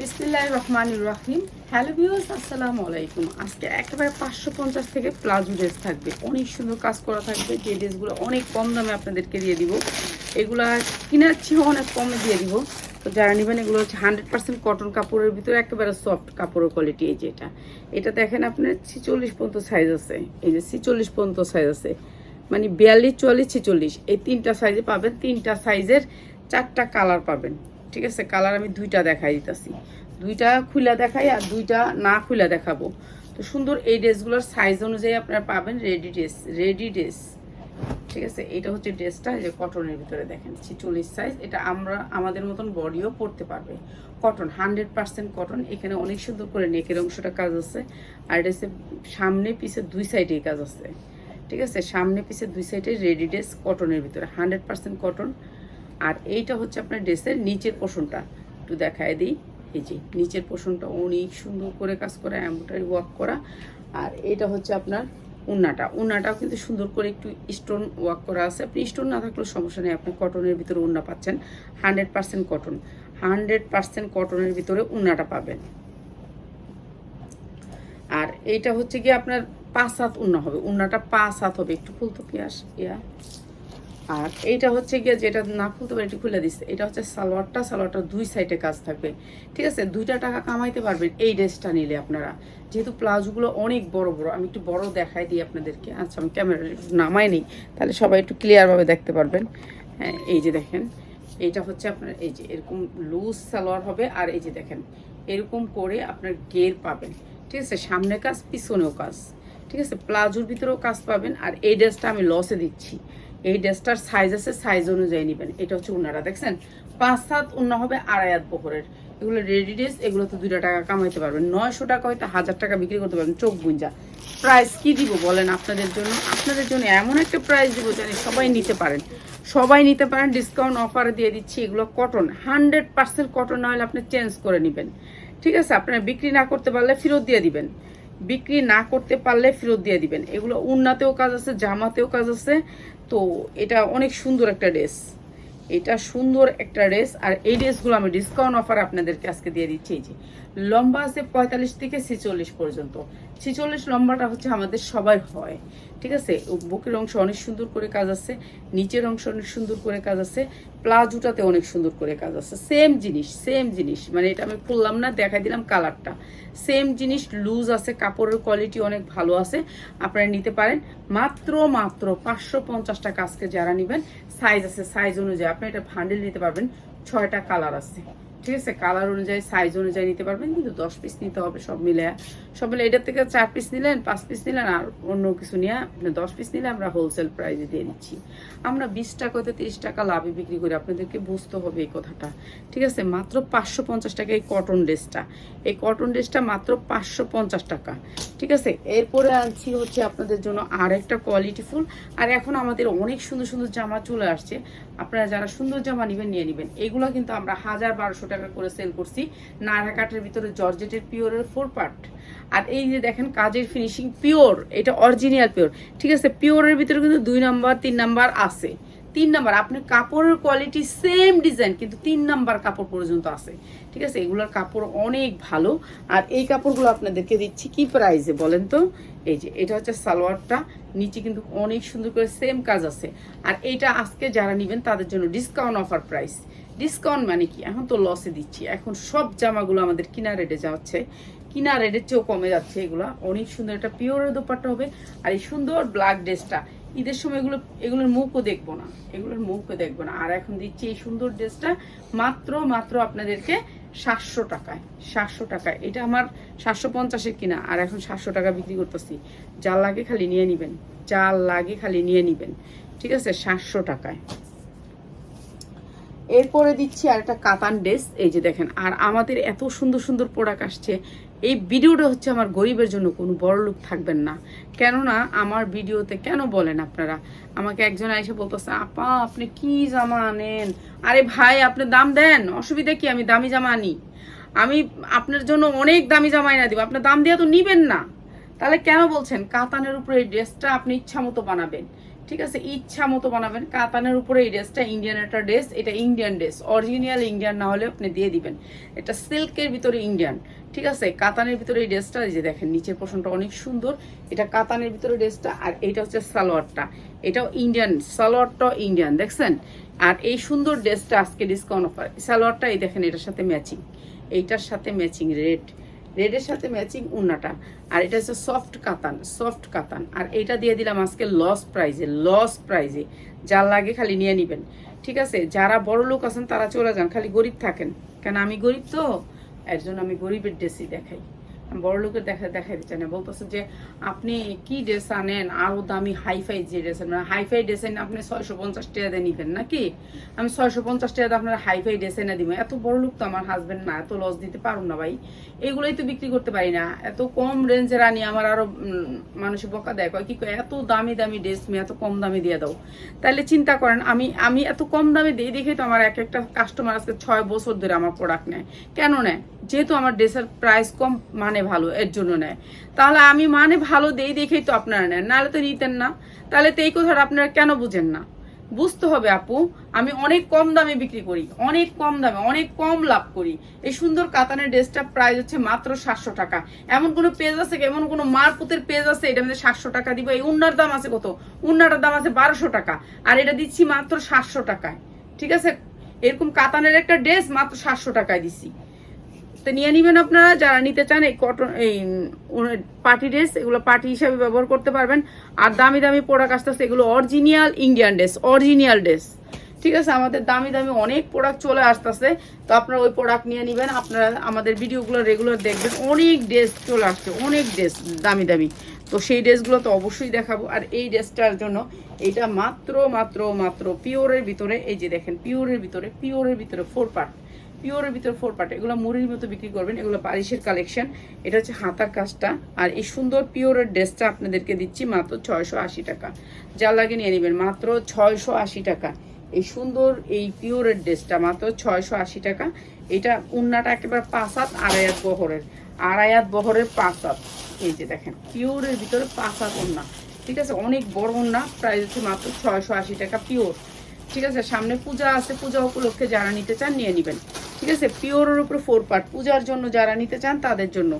বিসমিল্লাহ রহমান রাহিম। Hello viewers, আসসালামু আলাইকুম। আজকে একেবারে পাঁচশো পঞ্চাশ থেকে প্লাজো ড্রেস থাকবে। অনেক সুন্দর কাজ করা থাকবে। যে ড্রেসগুলো অনেক কম দামে আপনাদেরকে দিয়ে দিব, এগুলা কিনার চেয়েও অনেক কমে দিয়ে দিব। তো যারা নেবেন, এগুলো হচ্ছে হান্ড্রেড পার্সেন্ট কটন কাপড়ের ভিতরে একেবারে সফট কাপড়ের কোয়ালিটি এই যে এটা। এটা দেখেন আপনার ছিচল্লিশ পর্যন্ত সাইজ আছে। এই যে ছিচল্লিশ পর্যন্ত সাইজ আছে। মানে বিয়াল্লিশ, চুয়াল্লিশ, ছিচল্লিশ। এই তিনটা সাইজে পাবেন। তিনটা সাইজের চারটা কালার পাবেন। ঠিক আছে কালার আমি দুইটা দেখাই দিতেছি। দুইটা খুলা দেখাই আর দুইটা না খুলে দেখাবো। তো সুন্দর এই ড্রেসগুলোর সাইজ অনুযায়ী আপনারা পাবেন রেডি ড্রেস রেডি ড্রেস ঠিক আছে, এটা হচ্ছে ড্রেসটা যে কটনের ভিতরে দেখেন, ছিচল্লিশ সাইজ এটা আমরা, আমাদের মতন বডিও পরতে পারবে। কটন হান্ড্রেড পার্সেন্ট কটন এখানে অনেক সুন্দর করে নেকের অংশটা কাজ আছে। আর ড্রেসের সামনে পিছে দুই সাইডেই কাজ আছে। ঠিক আছে, সামনে পিছে দুই সাইডে রেডি ড্রেস কটনের ভিতরে হান্ড্রেড পার্সেন্ট কটন আর এইটা হচ্ছে আপনার ড্রেসের নিচের পোষণটা একটু দেখায় দিই। এই যে, নিচের পোষণটা অনেক সুন্দর করে কাজ করা এম্ব্রয়ডারি ওয়ার্ক করা। আর এটা হচ্ছে আপনার উন্নাটা। উন্নাটাও কিন্তু সুন্দর করে একটু স্টোন ওয়ার্ক করা আছে। আপনি স্টোন না থাকলেও সমস্যা নেই, আপনি কটনের ভিতরে উন্না পাচ্ছেন। Hundred percent cotton hundred percent কটনের ভিতরে উন্নাটা পাবেন। আর এইটা হচ্ছে কি আপনার পাঁচ হাত উন্না হবে। উন্নাটা পাঁচ হাত হবে। একটু খুলতো কি আস, ইয়া। আর এইটা হচ্ছে গিয়ে যেটা না খুলতে পারে একটু খুলে দিচ্ছে এটা হচ্ছে সালোয়ারটা সালোয়ারটা দুই সাইডে কাজ থাকবে। ঠিক আছে? দুইটা টাকা কামাইতে পারবেন এই ড্রেসটা নিলে আপনারা। যেহেতু প্লাজোগুলো অনেক বড় বড়, আমি একটু বড় দেখাই দিই আপনাদেরকে। আচ্ছা আমি ক্যামেরা নামাই নেই। তাহলে সবাই একটু ক্লিয়ারভাবে দেখতে পারবেন। হ্যাঁ এই যে দেখেন। এইটা হচ্ছে আপনার, এই যে এরকম লুজ সালোয়ার হবে। আর এই যে দেখেন, এরকম করে আপনার গের পাবেন। ঠিক আছে? সামনে কাজ, পিছনেও কাজ। ঠিক আছে? প্লাজোর ভিতরেও কাজ পাবেন। আর এই ড্রেসটা আমি লসে দিচ্ছি। এই ড্রেসটার সাইজ আছে সাইজ অনুযায়ী নেবেন। এটা হচ্ছে উন্নাটা দেখছেন? পাঁচ সাত উন্না হবে আড়াই বহরের। এগুলো রেডি ড্রেস, এগুলো তো দুইটা টাকা কামাইতে পারবেন। নয়শো টাকা হয়তো হাজার টাকা বিক্রি করতে পারবেন, চোখ গুঞ্জা। প্রাইস কি দিব বলেন আপনাদের জন্য? আপনাদের জন্য এমন একটা প্রাইস দিব জানি সবাই নিতে পারেন। সবাই নিতে পারেন ডিসকাউন্ট অফার দিয়ে দিচ্ছি। এগুলো কটন হান্ড্রেড পার্সেন্ট কটন না হলে আপনি চেঞ্জ করে নেবেন। ঠিক আছে? আপনারা বিক্রি না করতে পারলে ফেরত দিয়ে দিবেন। বিক্রি না করতে পারলে ফেরত দিয়ে দিবেন। এগুলো উন্নাতেও কাজ আছে, জামাতেও কাজ আছে। তো এটা অনেক সুন্দর একটা ড্রেস। এটা সুন্দর একটা ড্রেস। আর এই ড্রেসগুলো আমি ডিসকাউন্ট অফার আপনাদেরকে আজকে দিয়ে দিচ্ছি। এই যে, লম্বা আছে পঁয়তাল্লিশ থেকে ছেচল্লিশ পর্যন্ত। ছেচল্লিশ লম্বাটা হচ্ছে আমাদের সবার হয়। ঠিক আছে? বুকের অংশ অনেক সুন্দর করে কাজ আছে, নিচের অংশ অনেক সুন্দর করে কাজ আছে, প্লাজোটাতে অনেক সুন্দর করে কাজ আছে। সেম জিনিস সেম জিনিস। মানে এটা আমি খুললাম না, দেখাই দিলাম কালারটা। সেম জিনিস, লুজ আছে, কাপড়ের কোয়ালিটি অনেক ভালো আছে, আপনারা নিতে পারেন। মাত্র মাত্র পাঁচশো পঞ্চাশটা কাজকে যারা নেবেন সাইজ আছে সাইজ অনুযায়ী। আপনি এটা ভান্ডেল নিতে পারবেন, ছয়টা কালার আছে। ঠিক আছে? কালার অনুযায়ী সাইজ অনুযায়ী নিতে পারবেন, কিন্তু দশ পিস নিতে হবে সব মিলে সব মিলে এটার থেকে চার পিস নিলেন, পাঁচ পিস নিলেন, আর অন্য কিছু নিয়ে দশ পিস নিলে আমরা হোলসেল প্রাইসে দিয়ে দিচ্ছি। আমরা বিশ টাকা হতে তিরিশ টাকা লাভে বিক্রি করি, আপনাদেরকে বুঝতে হবে এই কথাটা। ঠিক আছে? মাত্র পাঁচশো পঞ্চাশ টাকা এই কটন ড্রেসটা এই কটন ড্রেসটা মাত্র পাঁচশো পঞ্চাশ টাকা। ঠিক আছে? এরপরে আনছি হচ্ছে আপনাদের জন্য আর একটা কোয়ালিটি ফুল। আর এখন আমাদের অনেক সুন্দর সুন্দর জামা চলে আসছে। আপনারা যারা সুন্দর জামা নেবেন, নিয়ে নেবেন। এগুলো কিন্তু আমরা হাজার বারোশো টাকা করে সেল করছি। নাড়া কাঠের ভিতরে জর্জেটের পিওরের ফোর পার্ট আর এই যে দেখেন কাজের ফিনিশিং পিওর এটা অরিজিনাল পিওর ঠিক আছে পিওরের ভিতরে কিন্তু দুই নাম্বার তিন নাম্বার আছে। তিন নাম্বার আপনি কাপড়ের কোয়ালিটি সেম ডিজাইন কিন্তু তিন নাম্বার কাপড় পর্যন্ত আছে। ঠিক আছে, এগুলোর কাপড় অনেক ভালো। আর এই কাপড়গুলো আপনাদেরকে দিচ্ছি কি প্রাইসে বলেন তো? এই যে, এটা হচ্ছে সালোয়ারটা, নিচে কিন্তু অনেক সুন্দর করে সেম কাজ আছে। আর এটা আজকে যারা নেবেন, তাদের জন্য ডিসকাউন্ট অফার প্রাইস ডিসকাউন্ট মানে কি? এখন তো লসে দিচ্ছি। এখন সব জামাগুলো আমাদের কিনা রেটে যাচ্ছে। কিনা রেটের চেয়েও কমে যাচ্ছে এগুলো। অনেক সুন্দর একটা পিওরের দোপাট্টা হবে। আর এই সুন্দর ব্ল্যাক ড্রেসটা ঈদের সময় এগুলো, এগুলোর মুখও দেখব না। এগুলোর মুখও দেখব না। আর এখন দিচ্ছি এই সুন্দর ড্রেসটা মাত্র মাত্র আপনাদেরকে সাতশো টাকায়। সাতশো টাকায়। এটা আমার সাতশো পঞ্চাশের কিনা। আর এখন সাতশো টাকা বিক্রি করতেছি। যা লাগে খালি নিয়ে নিবেন। যা লাগে খালি নিয়ে নিবেন। ঠিক আছে? সাতশো টাকায়। এরপরে দিচ্ছি আর একটা কাতান ড্রেস। এই যে দেখেন, আর আমাদের এত সুন্দর সুন্দর প্রোডাক্ট আসছে। এই ভিডিওটা হচ্ছে আমার গরিবের জন্য, কোনো বড় লোক থাকবেন না। কেননা আমার ভিডিওতে কেন বলেন আপনারা? আমাকে একজন এসে বলতেছে, আপা, আপনি কি জামা আনেন? আরে ভাই, আপনি দাম দেন। অসুবিধা কি? আমি দামি জামা আনি। আমি আপনার জন্য অনেক দামি জামা এনে দিব। আপনার দাম দিয়ে তো নিবেন না। তাহলে কেন বলছেন? কাতানের উপরে এই ড্রেসটা আপনি ইচ্ছা মতো বানাবেন। ঠিক আছে, ইচ্ছা মতো বানাবেন। কাতানের উপরে এই ড্রেসটা ইন্ডিয়ান একটা ড্রেস এটা ইন্ডিয়ান ড্রেস অরিজিনাল ইন্ডিয়ান না হলে আপনি দিয়ে দিবেন। এটা সিল্কের ভিতরে ইন্ডিয়ান ঠিক আছে? কাতানের ভিতরে এই ড্রেসটা যে দেখেন, নিচের পোষণটা অনেক সুন্দর। এটা কাতানের ভিতরে ড্রেসটা আর এটা হচ্ছে সালোয়ারটা। এটাও ইন্ডিয়ান সালোয়ারটাও ইন্ডিয়ান দেখছেন? আর এই সুন্দর ড্রেসটা আজকে ডিসকাউন্ট অফার সালোয়ারটা এই দেখেন, এটার সাথে ম্যাচিং এইটার সাথে ম্যাচিং রেড রেডের সাথে ম্যাচিং উন্নাটা আর এটা হচ্ছে সফট কাতান সফট কাতান। আর এটা দিয়ে দিলাম আজকে লস প্রাইজে লস প্রাইজে যার লাগে খালি নিয়ে নিবেন। ঠিক আছে? যারা বড় লোক আছেন, তারা চলে যান, খালি গরিব থাকেন। কেন আমি গরিব তো? এর জন্য আমি গরিবের ড্রেসই দেখাই। বড় লোকের দেখা দেখাইতে দিচ্ছে না। বলতেছে যে আপনি কি ড্রেস আনেন? আরও দামি হাইফাই যে ড্রেস মানে হাইফাই ড্রেস এনে আপনি ছয়শো পঞ্চাশ টাকা দিয়ে নিবেন নাকি? আমি ছয়শো পঞ্চাশ টাকা দিয়ে আপনার হাইফাই ড্রেস এনে দিব। এত বড় লোক তো আমার হাজবেন্ড না এত লস দিতে পারুন না ভাই। এগুলোই তো বিক্রি করতে পারি না। এত কম রেঞ্জের আনি আমার আরও উম, মানুষে বকা দেয়। কয় কি কয় এত দামি দামি ড্রেস তুমি এত কম দামে দিয়ে দাও? তাহলে চিন্তা করেন আমি আমি এত কম দামে দিই দেখে তো আমার এক একটা কাস্টমার আজকে ছয় বছর ধরে আমার প্রোডাক্ট নেয়। কেন নেয়? যেহেতু আমার ড্রেসের প্রাইস কম মানে ভালো, এর জন্য নেয়। তাহলে আমি মানে ভালো দেই দেখেই তো আপনারা নেন, নাহলে তো নিতেন না। তাহলে তো এই কথাটা আপনারা কেন বুঝেন না? বুঝতে হবে আপু, আমি অনেক কম দামে বিক্রি করি, অনেক কম দামে, অনেক কম লাভ করি। এই সুন্দর কাতানের ড্রেসটা প্রাইস হচ্ছে মাত্র সাতশো টাকা। এমন কোনো পেজ আছে এমন কোনো মারপুতের পেজ আছে? এটা মধ্যে সাতশো টাকা দিব, এই উন্নার দাম আছে কত? উন্নাটার দাম আছে বারোশো টাকা, আর এটা দিচ্ছি মাত্র সাতশো টাকায়। ঠিক আছে? এরকম কাতানের একটা ড্রেস মাত্র সাতশো টাকায় দিচ্ছি তো নিয়ে নিবেন আপনারা, যারা নিতে চান এই কটন এই পার্টি ড্রেস এগুলো পার্টি হিসাবে ব্যবহার করতে পারবেন। আর দামি দামি প্রোডাক্ট আসতেছে, এগুলো original Indian dress original dress ঠিক আছে, আমাদের দামি দামি অনেক প্রোডাক্ট চলে আসতেছে। তো আপনারা ওই প্রোডাক্ট নিয়ে নেবেন, আপনারা আমাদের ভিডিওগুলো রেগুলার দেখবেন। অনেক ড্রেস চলে আসছে, অনেক ড্রেস দামি দামি। তো সেই ড্রেসগুলো তো অবশ্যই দেখাবো। আর এই ড্রেসটার জন্য এটা মাত্র মাত্র মাত্র পিওরের ভিতরে, এই যে দেখেন পিওরের ভিতরে পিওরের ভিতরে ফোর পার্ট পিওরের ভিতরে ফোর পার্ট এগুলো মুড়ির মতো বিক্রি করবেন, এগুলো বারিশের কালেকশন এটা হচ্ছে হাতার কাজটা, আর এই সুন্দর পিওরের ড্রেসটা আপনাদেরকে দিচ্ছি মাত্র ছয়শো আশি টাকা। যা লাগে নিয়ে নেবেন, মাত্র ছয়শো আশি টাকা। এই সুন্দর এই পিওরের ড্রেসটা মাত্র ছয়শো আশি টাকা। এটা উন্নাটা একেবারে পাঁচাত আড়াইয়াত বহরের আড়াইয়াত বহরের পাঁচাত এই যে দেখেন, পিওরের ভিতরে পাঁচাত উন্না। ঠিক আছে, অনেক বড় উন্না, প্রাইস হচ্ছে মাত্র ছয়শো আশি টাকা পিওর। ঠিক আছে, সামনে পূজা আছে, পূজা উপলক্ষে যারা নিতে চান নিয়ে নেবেন। ঠিক আছে, পিওরের উপরে ফোর পার্ট পূজার জন্য যারা নিতে চান তাদের জন্য।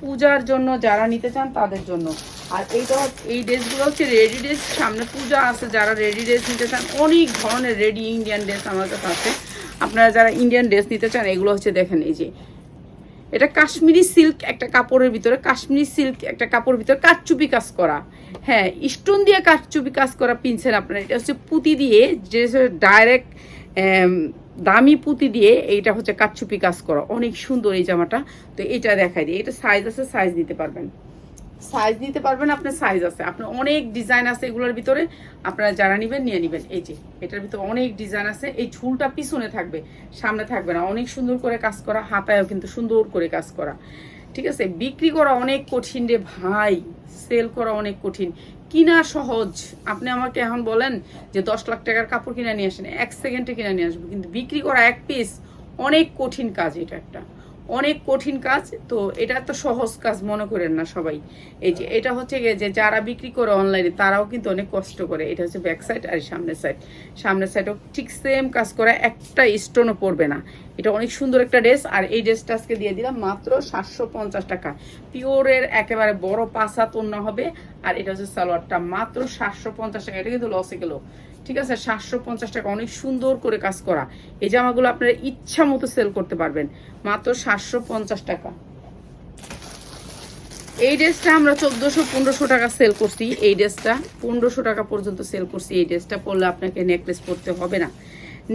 পূজার জন্য যারা নিতে চান তাদের জন্য। আর এইটা এই ড্রেসগুলো হচ্ছে রেডি ড্রেস সামনে পূজা আছে, যারা রেডি ড্রেস নিতে চান, অনেক ধরনের রেডি ইন্ডিয়ান ড্রেস আমার কাছে আছে। আপনারা যারা ইন্ডিয়ান ড্রেস নিতে চান, এগুলো হচ্ছে দেখেন, এই যে এটা কাশ্মীরি সিল্ক একটা কাপড়ের ভিতরে, কাশ্মীরি সিল্ক একটা কাপড়ের ভিতরে কাঠচুপি কাজ করা। হ্যাঁ স্টোন দিয়ে কাঠচুপি কাজ করা পিনছেন আপনার। এটা হচ্ছে পুঁতি দিয়ে, যে ডাইরেক্ট দামি পুঁতি দিয়ে এইটা হচ্ছে কাঠচুপি কাজ করা। অনেক সুন্দর এই জামাটা। তো এটা দেখাই দিই। এটা সাইজ আছে সাইজ নিতে পারবেন। সাইজ নিতে পারবেন, আপনার সাইজ আছে। আপনার অনেক ডিজাইন আছে এগুলোর ভিতরে, আপনারা যারা নেবেন, নিয়ে নেবেন। এই যে, এটার ভিতরে অনেক ডিজাইন আছে। এই ঝুলটা পিছনে থাকবে, সামনে থাকবে না। অনেক সুন্দর করে কাজ করা, হাতায়ও কিন্তু সুন্দর করে কাজ করা। ঠিক আছে? বিক্রি করা অনেক কঠিন রে ভাই। সেল করা অনেক কঠিন। কিনা সহজ। আপনি আমাকে এখন বলেন যে দশ লাখ টাকার কাপড় কিনে নিয়ে আসেন, এক সেকেন্ডে কিনে নিয়ে আসব। কিন্তু বিক্রি করা এক পিস অনেক কঠিন কাজ এটা একটা। অনেক কঠিন কাজ, তো এটা তো সহজ কাজ, মনে করেন না সবাই। এই যে, এটা হচ্ছে যে, যারা বিক্রি করে অনলাইনে তারাও কিন্তু অনেক কষ্ট করে। এটা হচ্ছে ব্যাক সাইড আর সামনের সাইড সামনের সাইডও ঠিক সেম কাজ করে, একটা স্টোনও পড়বে না। এটা অনেক সুন্দর একটা ড্রেস আর এই ড্রেসটা আজকে দিয়ে দিলাম মাত্র সাতশো পঞ্চাশ টাকা। পিওরের একেবারে বড় পাঁচা তন্য হবে, আর এটা হচ্ছে সালোয়ারটা মাত্র সাতশো পঞ্চাশ টাকা। এটা কিন্তু লসে গেলো। ঠিক আছে? সাতশো পঞ্চাশ টাকা। অনেক সুন্দর করে কাজ করা। এই জামাগুলো আপনারা ইচ্ছা মতো সেল করতে পারবেন। মাত্র সাতশো পঞ্চাশ টাকা। এই ড্রেসটা আমরা চোদ্দোশো পনেরোশো টাকা সেল করছি। এই ড্রেসটা পনেরোশো টাকা পর্যন্ত সেল করছি। এই ড্রেসটা পরলে আপনাকে নেকলেস পরতে হবে না।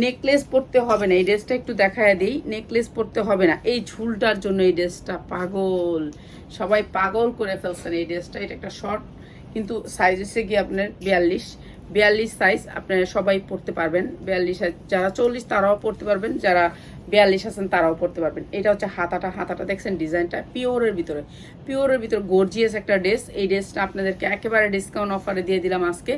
নেকলেস পরতে হবে না। এই ড্রেসটা একটু দেখায় দিই। নেকলেস পরতে হবে না। এই ঝুলটার জন্য এই ড্রেসটা পাগল। সবাই পাগল করে ফেলছেন এই ড্রেসটা। এটা একটা শর্ট কিন্তু সাইজ হচ্ছে গিয়ে আপনার বিয়াল্লিশ। বিয়াল্লিশ সাইজ আপনারা সবাই পড়তে পারবেন। বিয়াল্লিশ সাইজ যারা চল্লিশ, তারাও পড়তে পারবেন। যারা বিয়াল্লিশ আছেন, তারাও পড়তে পারবেন। এটা হচ্ছে হাতাটা হাতাটা দেখছেন ডিজাইনটা পিওরের ভিতরে। পিওরের ভিতরে গর্জিয়াস একটা ড্রেস এই ড্রেসটা আপনাদেরকে একেবারে ডিসকাউন্ট অফারে দিয়ে দিলাম আজকে।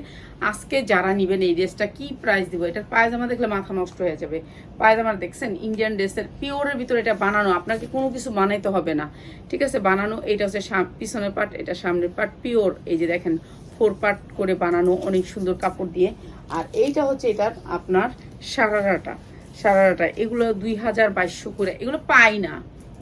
আজকে যারা নেবেন এই ড্রেসটা কি প্রাইস দিব? এটার পায়জামা দেখলে মাথা নষ্ট হয়ে যাবে। পায়জামা দেখছেন ইন্ডিয়ান ড্রেসের পিওরের ভিতরে এটা বানানো, আপনাকে কোনো কিছু বানাইতে হবে না। ঠিক আছে, বানানো, এটা হচ্ছে পিছনের পার্ট এটা সামনের পার্ট পিওর এই যে দেখেন ফোর পার্ট করে বানানো অনেক সুন্দর কাপড় দিয়ে। আর এইটা হচ্ছে এটার আপনার সারারাটা। সারারাটা, এগুলো দুই হাজার বাইশশো করে। এগুলো পাই না।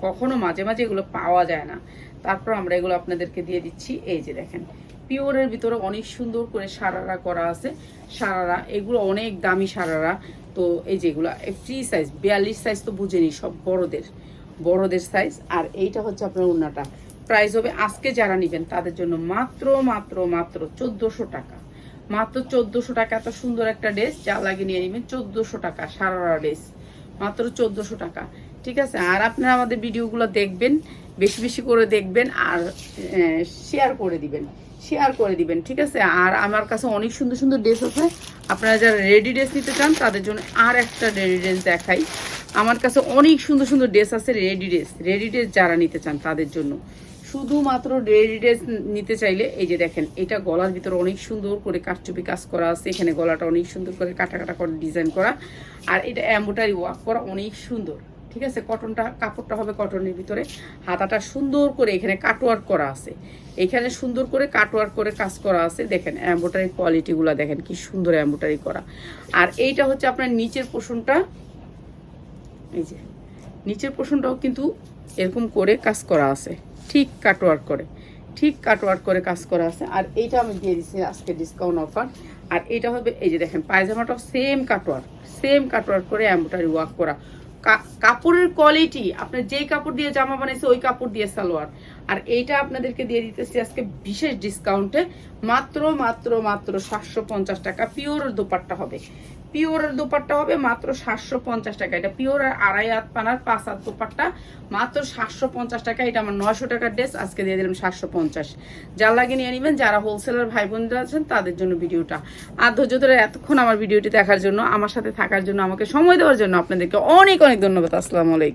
কখনো মাঝে মাঝে এগুলো পাওয়া যায় না। তারপর আমরা এগুলো আপনাদেরকে দিয়ে দিচ্ছি। এই যে দেখেন, পিওরের ভিতরে অনেক সুন্দর করে সারারা করা আছে। সারারা, এগুলো অনেক দামি সারারা। তো এই যেগুলো ফ্রি সাইজ বিয়াল্লিশ সাইজ তো বুঝেনি সব বড়দের। বড়দের সাইজ আর এইটা হচ্ছে আপনার উন্নাটা প্রাইস হবে আজকে যারা নেবেন তাদের জন্য মাত্র মাত্র মাত্র চোদ্দোশো টাকা। মাত্র চোদ্দোশো টাকা এত সুন্দর একটা ড্রেস, যা লাগে নিয়ে নেবেন চোদ্দোশো টাকা সারারা ড্রেস। মাত্র চোদ্দোশো টাকা, ঠিক আছে? আর আপনারা আমাদের ভিডিওগুলো দেখবেন, বেশি বেশি করে দেখবেন আর শেয়ার করে দিবেন শেয়ার করে দিবেন, ঠিক আছে? আর আমার কাছে অনেক সুন্দর সুন্দর ড্রেস আছে। আপনারা যারা রেডি ড্রেস নিতে চান, তাদের জন্য আর একটা রেডি ড্রেস দেখাই। আমার কাছে অনেক সুন্দর সুন্দর ড্রেস আছে রেডি ড্রেস রেডি ড্রেস যারা নিতে চান তাদের জন্য। শুধুমাত্র রেডি ড্রেস নিতে চাইলে, এই যে দেখেন, এটা গলার ভিতরে অনেক সুন্দর করে কাঠচুপি কাজ করা আছে। এখানে গলাটা অনেক সুন্দর করে কাটা কাটা করে ডিজাইন করা। আর এটা এম্বোটারি ওয়ার্ক করা অনেক সুন্দর, ঠিক আছে? কটনটা কাপড়টা হবে কটনের ভিতরে। হাতাটা সুন্দর করে এখানে কাটওয়ার্ক করা আছে। এখানে সুন্দর করে কাটওয়ার্ক করে কাজ করা আছে। দেখেন এম্বোটারি কোয়ালিটিগুলো দেখেন, কি সুন্দর এম্বোটারি করা। আর এইটা হচ্ছে আপনার নিচের পোষণটা এই যে নিচের পোষণটাও কিন্তু এরকম করে কাজ করা আছে। ঠিক কাটওয়ার্ক করে। ঠিক কাটওয়ার্ক করে কাজ করা আছে। আর এইটা আমি দিয়ে দিচ্ছি আজকে ডিসকাউন্ট অফার আর এটা হবে, এই যে দেখেন, পায়জামাটাও সেম কাটওয়ার্ক সেম কাটওয়ার্ক করে এম্বোটারি ওয়ার্ক করা। কাপড়ের কোয়ালিটি আপনি যেই কাপড় দিয়ে জামা বানাইছে, ওই কাপড় দিয়ে সালোয়ার। আর এইটা আপনাদেরকে দিয়ে দিতেছি আজকে বিশেষ ডিসকাউন্টে মাত্র মাত্র মাত্র সাতশো পঞ্চাশ টাকা। পিওর দোপাট্টা হবে। পিওরের দোপাট্টা হবে মাত্র সাতশো পঞ্চাশ টাকা। এটা পিওর আর আড়াই হাত পানার পাঁচ হাত দোপাট্টা, মাত্র সাতশো পঞ্চাশ টাকা। এটা আমার নয়শো টাকার ড্রেস, আজকে দিয়ে দিলাম সাতশো পঞ্চাশ। যার লাগে নিয়ে নেবেন, যারা হোলসেলার ভাই বোনরা আছেন, তাদের জন্য ভিডিওটা। আর ধৈর্য ধরে এতক্ষণ আমার ভিডিওটি দেখার জন্য, আমার সাথে থাকার জন্য, আমাকে সময় দেওয়ার জন্য আপনাদেরকে অনেক অনেক ধন্যবাদ। আসসালামু আলাইকুম।